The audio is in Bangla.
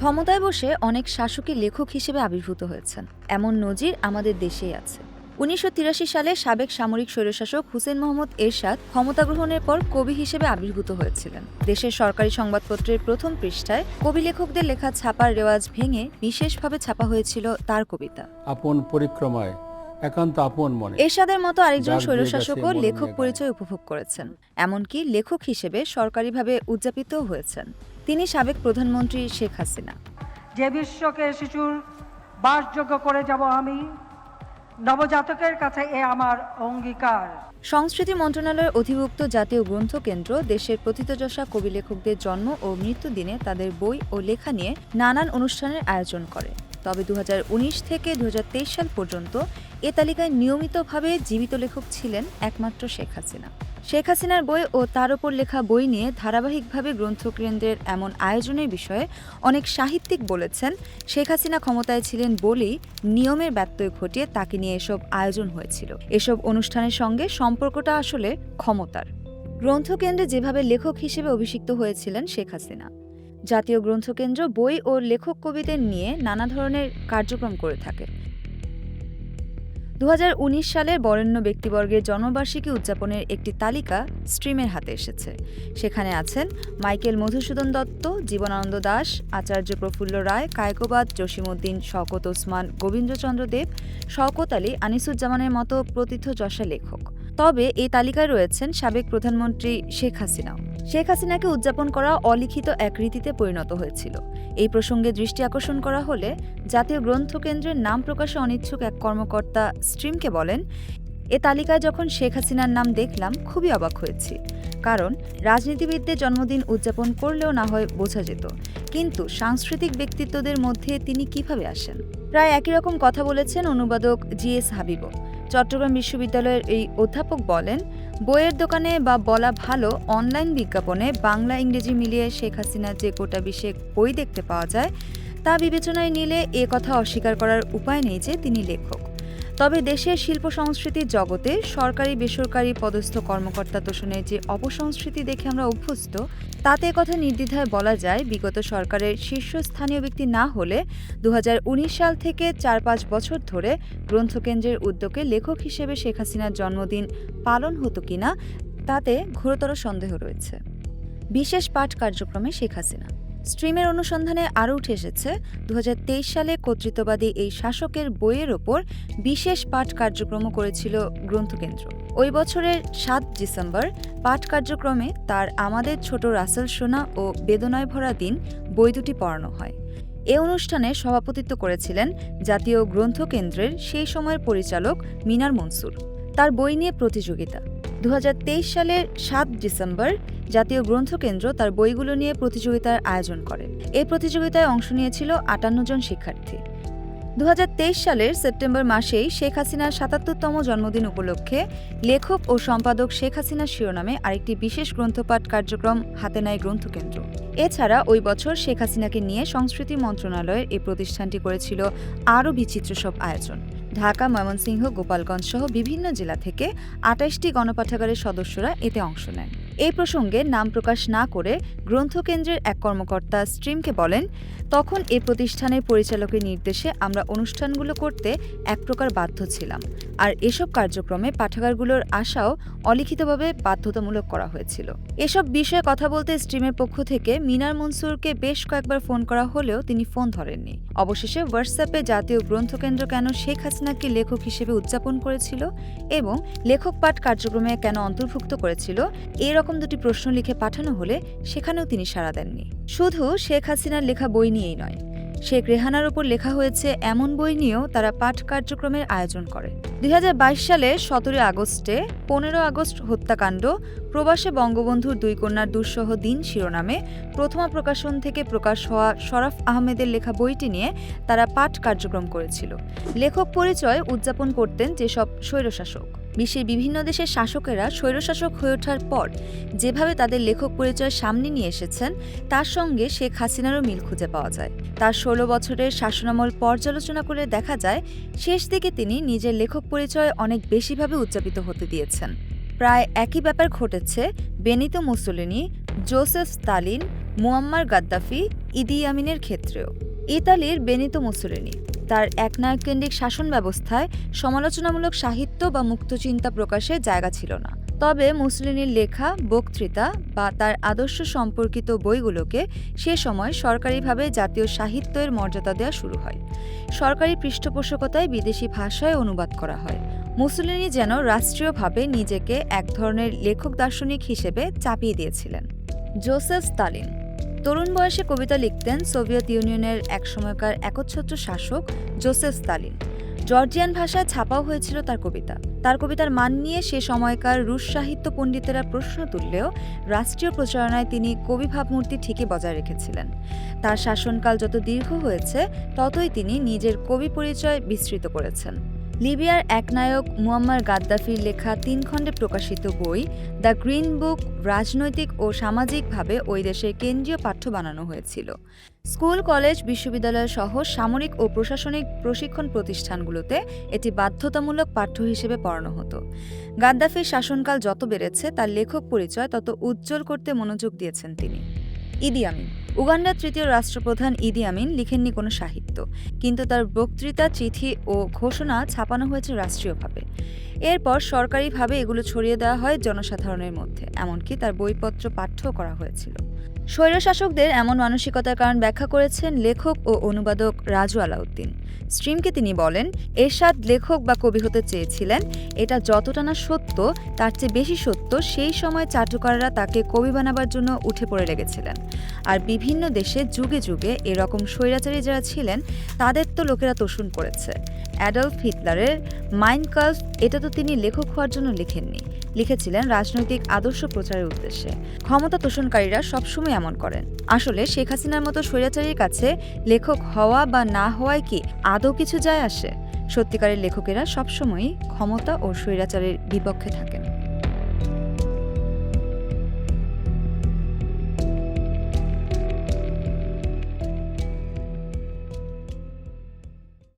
ক্ষমতায় বসে অনেক শাসকই লেখক হিসেবে আবির্ভূত হয়েছেন। এমন নজির আমাদের দেশেই আছে। উনিশশো তিরাশি সালে সাবেক সামরিক স্বৈরশাসক হুসেন মোহাম্মদ এরশাদ ক্ষমতা গ্রহণের পর কবি হিসেবে আবির্ভূত হয়েছিলেন। দেশের সরকারি সংবাদপত্রের প্রথম পৃষ্ঠায় কবি লেখকদের লেখা ছাপার রেওয়াজ ভেঙে বিশেষভাবে ছাপা হয়েছিল তার কবিতা। আপন পরিক্রমায় একান্ত আপন মনে। এরশাদের মতো আরেকজন স্বৈরশাসকও লেখক পরিচয় উপভোগ করেছেন। এমনকি লেখক হিসেবে সরকারিভাবে উদযাপিতও হয়েছেন। তিনি সাবেক প্রধানমন্ত্রী শেখ হাসিনা। যে বিশ্বকে শিশুর বাসযোগ্য করে যাব আমি নবজাতকের কাছে এ আমার অঙ্গীকার। সংস্কৃতি মন্ত্রণালয়ের অধিভুক্ত জাতীয় গ্রন্থ কেন্দ্র দেশের প্রথিতযশা কবি লেখকদের জন্ম ও মৃত্যু দিনে তাদের বই ও লেখা নিয়ে নানান অনুষ্ঠানের আয়োজন করে। তবে দু হাজার উনিশ থেকে দু হাজার তেইশ সাল পর্যন্ত এ তালিকায় নিয়মিতভাবে জীবিত লেখক ছিলেন একমাত্র শেখ হাসিনা। শেখ হাসিনার বই ও তার ওপর লেখা বই নিয়ে ধারাবাহিকভাবে গ্রন্থকেন্দ্রের এমন আয়োজনের বিষয়ে অনেক সাহিত্যিক বলেছেন, শেখ হাসিনা ক্ষমতায় ছিলেন বলেই নিয়মের ব্যত্যয় ঘটিয়ে তাকে নিয়ে এসব আয়োজন হয়েছিল। এসব অনুষ্ঠানের সঙ্গে সম্পর্কটা আসলে ক্ষমতার। গ্রন্থকেন্দ্রে যেভাবে লেখক হিসেবে অভিষিক্ত হয়েছিলেন শেখ হাসিনা। জাতীয় গ্রন্থকেন্দ্র, বই ও লেখক কবিদের নিয়ে নানা ধরনের কার্যক্রম করে থাকে। দু সালের বরেণ্য ব্যক্তিবর্গের জন্মবার্ষিকী উদযাপনের একটি তালিকা স্ট্রিমের হাতে এসেছে। সেখানে আছেন মাইকেল মধুসূদন দত্ত, জীবনানন্দ দাস, আচার্য প্রফুল্ল রায়, কায়কোবাদ, জসিমউদ্দিন, শওকত ওসমান, গোবিন্দচন্দ্র দেব, শওকত আলী, আনিসুজ্জামানের মতো প্রথিতযশা লেখক। তবে এই তালিকায় রয়েছেন সাবেক প্রধানমন্ত্রী শেখ হাসিনাও শেখ হাসিনাকে উদযাপন করা অলিখিত এক রীতিতে পরিণত হয়েছিল। এই প্রসঙ্গে দৃষ্টি আকর্ষণ করা হলে জাতীয় গ্রন্থকেন্দ্রের নাম প্রকাশে অনিচ্ছুক এক কর্মকর্তা স্ট্রিমকে বলেন, এ তালিকায় যখন শেখ হাসিনার নাম দেখলাম, খুবই অবাক হয়েছি। কারণ রাজনীতিবিদদের জন্মদিন উদযাপন করলেও না হয় বোঝা যেত। কিন্তু সাংস্কৃতিক ব্যক্তিত্বদের মধ্যে তিনি কীভাবে আসেন? প্রায় একই রকম কথা বলেছেন অনুবাদক জি এস হাবিবও। চট্টগ্রাম বিশ্ববিদ্যালয়ের এই অধ্যাপক বলেন, বইয়ের দোকানে বা বলা ভালো অনলাইন বিজ্ঞাপনে বাংলা ইংরেজি মিলিয়ে শেখ হাসিনার যে গোটা বিশেক বই দেখতে পাওয়া যায়, তা বিবেচনায় নিলে এ কথা অস্বীকার করার উপায় নেই যে তিনি লেখক। তবে দেশের শিল্প সংস্কৃতির জগতে সরকারি বেসরকারি পদস্থ কর্মকর্তা তোষণের যে অপসংস্কৃতি দেখে আমরা অভ্যস্ত, তাতে কথা নির্দ্বিধায় বলা যায় বিগত সরকারের শীর্ষস্থানীয় ব্যক্তি না হলে দু হাজার উনিশ সাল থেকে চার পাঁচ বছর ধরে গ্রন্থকেন্দ্রের উদ্যোগে লেখক হিসেবে শেখ হাসিনার জন্মদিন পালন হতো কিনা, তাতে ঘোরতর সন্দেহ রয়েছে। বিশেষ পাঠ কার্যক্রমে শেখ হাসিনা। স্ট্রিমের অনুসন্ধানে আরও উঠে এসেছে, দুহাজার তেইশ সালে কর্তৃত্ববাদী এই শাসকের বইয়ের ওপর বিশেষ পাঠ কার্যক্রম করেছিল গ্রন্থকেন্দ্র। ওই বছরের সাত ডিসেম্বর পাঠ কার্যক্রমে তার আমাদের ছোট রাসেল সোনা ও বেদনায় ভরা দিন বই দুটি পড়ানো হয়। এ অনুষ্ঠানে সভাপতিত্ব করেছিলেন জাতীয় গ্রন্থকেন্দ্রের সেই সময়ের পরিচালক মিনার মনসুর। তার বই নিয়ে প্রতিযোগিতা। দু হাজার তেইশ সালের সাত ডিসেম্বর জাতীয় গ্রন্থকেন্দ্র তার বইগুলো নিয়ে প্রতিযোগিতার আয়োজন করে। এই প্রতিযোগিতায় অংশ নিয়েছিল আটান্ন জন শিক্ষার্থী। দু হাজার তেইশ সালের সেপ্টেম্বর মাসেই শেখ হাসিনার সাতাত্তরতম জন্মদিন উপলক্ষে লেখক ও সম্পাদক শেখ হাসিনা শিরোনামে আরেকটি বিশেষ গ্রন্থপাঠ কার্যক্রম হাতে নেয় গ্রন্থকেন্দ্র। এছাড়া ওই বছর শেখ হাসিনাকে নিয়ে সংস্কৃতি মন্ত্রণালয়ের এই প্রতিষ্ঠানটি করেছিল আরও বিচিত্র সব আয়োজন। ঢাকা, ময়মনসিংহ, গোপালগঞ্জ সহ বিভিন্ন জেলা থেকে আটাইশটি গণপাঠাগারের সদস্যরা এতে অংশ নেন। এই প্রসঙ্গে নাম প্রকাশ না করে গ্রন্থকেন্দ্রের এক কর্মকর্তা স্ট্রিমকে বলেন, তখন এ প্রতিষ্ঠানের পরিচালকের নির্দেশে আমরা অনুষ্ঠানগুলো করতে এক প্রকার বাধ্য ছিলাম। আর এসব কার্যক্রমে পাঠাগারগুলোর আশাও অলিখিতভাবে বাধ্যতামূলক করা হয়েছিল। এসব বিষয়ে কথা বলতে স্ট্রিমের পক্ষ থেকে মিনার মনসুরকে বেশ কয়েকবার ফোন করা হলেও তিনি ফোন ধরেননি। অবশেষে হোয়াটসঅ্যাপে জাতীয় গ্রন্থকেন্দ্র কেন শেখ হাসিনাকে লেখক হিসেবে উদযাপন করেছিল এবং লেখক পাঠ কার্যক্রমে কেন অন্তর্ভুক্ত করেছিল এরকম দুটি প্রশ্ন লিখে পাঠানো হলে সেখানেও তিনি সাড়া দেননি। শুধু শেখ হাসিনার লেখা বই নিয়েই নয়, শেখ রেহানার ওপর লেখা হয়েছে এমন বই নিয়েও তারা পাঠ কার্যক্রমের আয়োজন করে। দুই সালে সতেরোই আগস্টে পনেরো আগস্ট হত্যাকাণ্ড, প্রবাসে বঙ্গবন্ধুর দুই কন্যার দুঃসহ দিন শিরোনামে প্রথমা প্রকাশন থেকে প্রকাশ হওয়া শরাফ আহমেদের লেখা বইটি নিয়ে তারা পাঠ কার্যক্রম করেছিল। লেখক পরিচয় উদযাপন করতেন যেসব স্বৈরশাসক। বিশ্বের বিভিন্ন দেশের শাসকেরা স্বৈরশাসক হয়ে ওঠার পর যেভাবে তাদের লেখক পরিচয় সামনে নিয়ে এসেছেন, তার সঙ্গে শেখ হাসিনারও মিল খুঁজে পাওয়া যায়। তার ষোলো বছরের শাসনামল পর্যালোচনা করে দেখা যায়, শেষ দিকে তিনি নিজের লেখক পরিচয় অনেক বেশিভাবে উদযাপিত হতে দিয়েছেন। প্রায় একই ব্যাপার ঘটেছে Benito Mussolini, Joseph Stalin, Muammar Gaddafi, Idi আমিনের ক্ষেত্রেও। ইতালির বেনিতো মুসোলিনি। তার একনায়ককেন্দ্রিক শাসন ব্যবস্থায় সমালোচনামূলক সাহিত্য বা মুক্তচিন্তা প্রকাশের জায়গা ছিল না। তবে মুসলিনীর লেখা, বক্তৃতা বা তার আদর্শ সম্পর্কিত বইগুলোকে সে সময় সরকারিভাবে জাতীয় সাহিত্যের মর্যাদা দেওয়া শুরু হয়। সরকারি পৃষ্ঠপোষকতায় বিদেশি ভাষায় অনুবাদ করা হয়। মুসলিনী যেন রাষ্ট্রীয়ভাবে নিজেকে এক ধরনের লেখক দার্শনিক হিসেবে চাপিয়ে দিয়েছিলেন। জোসেফ স্তালিন তরুণ বয়সে কবিতা লিখতেন সোভিয়েত ইউনিয়নের একসময়কার একচ্ছত্র শাসক জোসেফ স্তালিন। জর্জিয়ান ভাষায় ছাপাও হয়েছিল তার কবিতা। তার কবিতার মান নিয়ে সে সময়কার রুশ সাহিত্য পণ্ডিতেরা প্রশ্ন তুললেও রাষ্ট্রীয় প্রচারণায় তিনি কবি ভাবমূর্তি ঠিকই বজায় রেখেছিলেন। তার শাসনকাল যত দীর্ঘ হয়েছে, ততই তিনি নিজের কবি পরিচয় বিস্তৃত করেছেন। লিবিয়ার একনায়ক মুয়াম্মার গাদ্দাফির লেখা তিন খণ্ডে প্রকাশিত বই, দ্য গ্রিন বুক, রাজনৈতিক ও সামাজিকভাবে ওই দেশের কেন্দ্রীয় পাঠ্য বানানো হয়েছিল। স্কুল, কলেজ, বিশ্ববিদ্যালয় সহ সামরিক ও প্রশাসনিক প্রশিক্ষণ প্রতিষ্ঠানগুলোতে এটি বাধ্যতামূলক পাঠ্য হিসেবে পড়ানো হতো। গাদ্দাফির শাসনকাল যত বেড়েছে, তার লেখক পরিচয় তত উজ্জ্বল করতে মনোযোগ দিয়েছেন তিনি। ইদি আমিন। উগান্ডার তৃতীয় রাষ্ট্রপ্রধান ইদি আমিন লিখেননি কোনো সাহিত্য, কিন্তু তার বক্তৃতা, চিঠি ও ঘোষণা ছাপানো হয়েছে রাষ্ট্রীয়ভাবে। এরপর সরকারিভাবে এগুলো ছড়িয়ে দেওয়া হয় জনসাধারণের মধ্যে, এমনকি তার বইপত্র পাঠ্য করা হয়েছিল। স্বৈরশাসকদের এমন মানসিকতার কারণ ব্যাখ্যা করেছেন লেখক ও অনুবাদক রাজু আলাউদ্দিন। স্ট্রিমকে তিনি বলেন, এরশাদ লেখক বা কবি হতে চেয়েছিলেন, এটা যতটা না সত্য, তার চেয়ে বেশি সত্য সেই সময় চাটুকাররা তাকে কবি বানাবার জন্য উঠে পড়ে লেগেছিলেন। আর বিভিন্ন দেশে যুগে যুগে এরকম স্বৈরাচারী যারা ছিলেন, তাদের তো লোকেরা তোষণ করেছে। অ্যাডলফ হিটলারের মাইন্ড কাল্ফ, এটা তো তিনি লেখক হওয়ার জন্য লিখেননি। লিখেছিলেন রাজনৈতিক আদর্শ প্রচারের উদ্দেশ্যে। ক্ষমতা তোষণকারীরা সবসময় এমন করেন? আসলে শেখ হাসিনার মতো স্বৈরাচারীর কাছে লেখক হওয়া বা না হওয়ায় কি আদৌ কিছু যায় আসে? সত্যিকারের লেখকেরা সবসময়ই ক্ষমতা ও স্বৈরাচারের বিপক্ষে থাকেন।